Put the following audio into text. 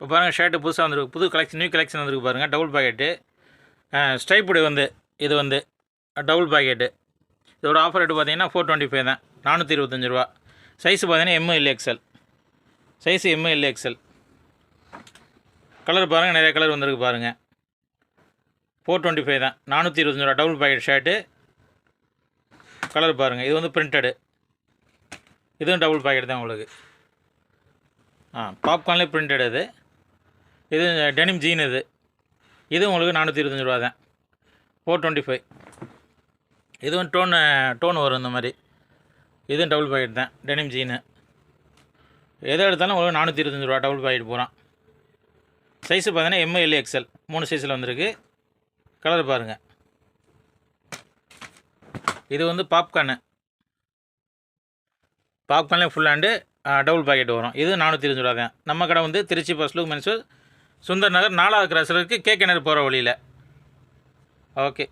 இப்போ பாருங்கள் ஷர்ட்டு புதுசாக வந்துருக்கு. புது கலெக்ஷன் நியூ கலெக்ஷன் வந்துருக்கு பாருங்கள் டபுள் பாக்கெட்டு ஸ்ட்ரைப்புடு வந்து இது வந்து டபுள் பாக்கெட்டு இதோட ஆஃபர் ரேட்டு பார்த்தீங்கன்னா ஃபோர் டுவெண்ட்டி ஃபைவ் தான். நானூற்றி இருபத்தஞ்சி ரூபா. சைஸ் பார்த்தீங்கன்னா M L XL size M L colour பாருங்கள் நிறைய கலர் வந்திருக்கு பாருங்கள் ஃபோர் டுவெண்ட்டி ஃபைவ் தான். நானூற்றி இருபத்தஞ்சி ரூபா டபுள் பாக்கெட் ஷர்ட்டு கலர் பாருங்கள் இது வந்து பிரிண்டடு இதுவும் டபுள் பாக்கெட் தான் உங்களுக்கு. ஆ பாப்கார்ன்லேயே பிரிண்டட் அது இது டெனிம் ஜீன் இது. இது உங்களுக்கு நானூற்றி இருபத்தஞ்சி ரூபா தான். ஃபோர் டுவெண்ட்டி ஃபைவ் இதுவும் டோனு டோன் வரும் இந்த மாதிரி. இதுவும் டபுள் பாக்கெட் தான் டெனிம் ஜீனு எதை எடுத்தாலும் உங்களுக்கு நானூற்றி இருபத்தஞ்சி ரூபா டபுள் பாக்கெட் போகிறான் சைஸு பார்த்தீங்கன்னா எம்எல் எக்ஸ்எல் மூணு சைஸில் வந்திருக்கு. கலர் பாருங்கள் இது வந்து பாப்கார்னு பாப்கார்ன்லேயும் ஃபுல் ஹேண்டு டபுள் பாக்கெட் வரும். இது நானூற்றி இருபது ரூபா தான். நம்ம கடை வந்து திருச்சி பஸ்லுக் மென்சூர் சுந்தர் நகர் நாலாவது கிராஸில் இருக்குது கே கிணறு போகிற வழியில். ஓகே